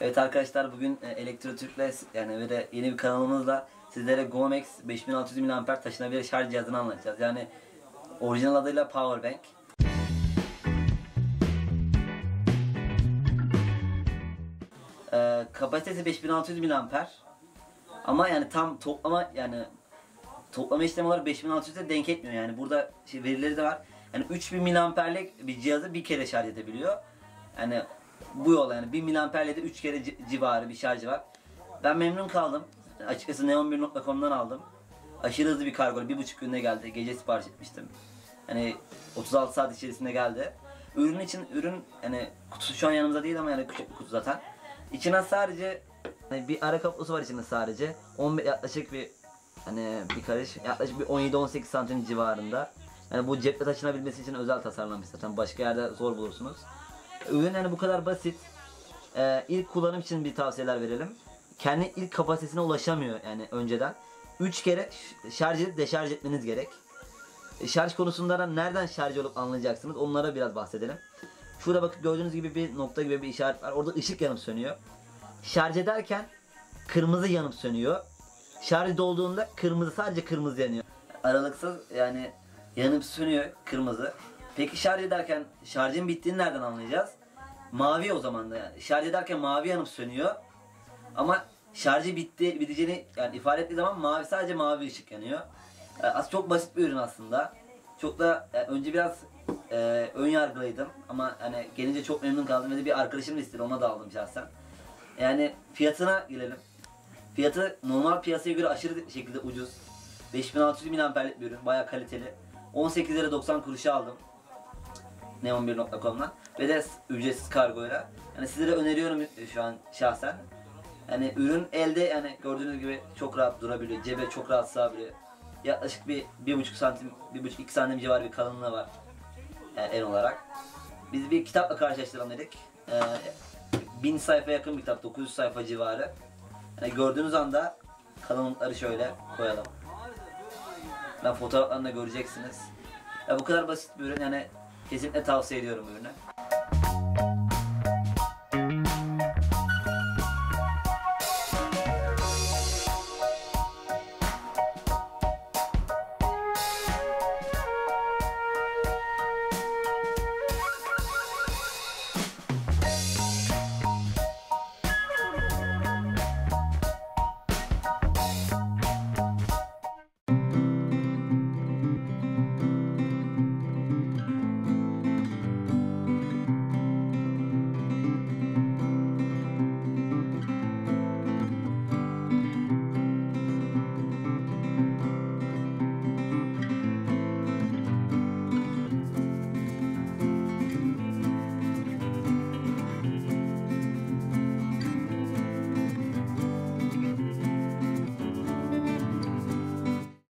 Evet arkadaşlar bugün e, Elektro Türk'le yani ve de yeni bir kanalımızla sizlere Gomex 5600 mAh taşınabilir şarj cihazını anlatacağız. Yani orijinal adıyla Powerbank. Ee, kapasitesi 5600 mAh. Ama yani tam toplama yani toplama işlemi olarak 5600'e denk etmiyor yani burada şey verileri de var. Yani 3000 miliamperlik bir cihazı bir kere şarj edebiliyor. Yani bu yol yani 1000 miliamperle de 3 kere ci- civarı bir şarjı var. Ben memnun kaldım. Açıkçası neon1.com'dan aldım. Aşırı hızlı bir kargo. Bir buçuk günde geldi. Gece sipariş etmiştim. Hani 36 saat içerisinde geldi. Ürün için ürün hani kutusu şu an yanımızda değil ama yani küçük bir kutu zaten. İçine sadece hani bir ara kablosu var içinde sadece. 15 yaklaşık bir hani bir karış yaklaşık bir 17-18 santim civarında. Yani bu cepte taşınabilmesi için özel tasarlanmış zaten. Başka yerde zor bulursunuz. Ürün yani bu kadar basit. Ee, ilk kullanım için bir tavsiyeler verelim. Kendi ilk kapasitesine ulaşamıyor yani önceden. 3 kere şarj edip deşarj etmeniz gerek. E, Şarj konusunda da nereden şarj olup anlayacaksınız onlara biraz bahsedelim. Şurada bakın gördüğünüz gibi bir nokta gibi bir işaret var. Orada ışık yanıp sönüyor. Şarj ederken kırmızı yanıp sönüyor. Şarj dolduğunda kırmızı sadece kırmızı yanıyor. Aralıksız yani yanıp sönüyor kırmızı. Peki şarj ederken şarjın bittiğini nereden anlayacağız? Mavi o zaman da yani. Şarj ederken mavi yanıp sönüyor. Ama şarjı bitti, biteceğini yani ifade ettiği zaman mavi sadece mavi ışık yanıyor. Yani as çok basit bir ürün aslında. Çok da yani önce biraz e, ön yargılıydım ama hani gelince çok memnun kaldım ve de bir arkadaşım da istedi ona da aldım şahsen. Yani fiyatına gelelim. Fiyatı normal piyasaya göre aşırı şekilde ucuz. 5600 mAh'lik bir ürün, bayağı kaliteli. 18 lira 90 kuruşa aldım. Neon1.com'dan ve de ücretsiz kargoyla. Yani sizlere öneriyorum şu an şahsen. Yani ürün elde yani gördüğünüz gibi çok rahat durabiliyor. Cebe çok rahat sığabiliyor. Yaklaşık bir bir buçuk santim, bir buçuk iki santim civarı bir kalınlığı var. Yani en olarak. Biz bir kitapla karşılaştıralım dedik. Ee, 1000 sayfa yakın bir kitap, 900 sayfa civarı. Yani gördüğünüz anda kalınlıkları şöyle koyalım. Ben fotoğraflarını da göreceksiniz. Ya bu kadar basit bir ürün yani kesinlikle tavsiye ediyorum ürünü.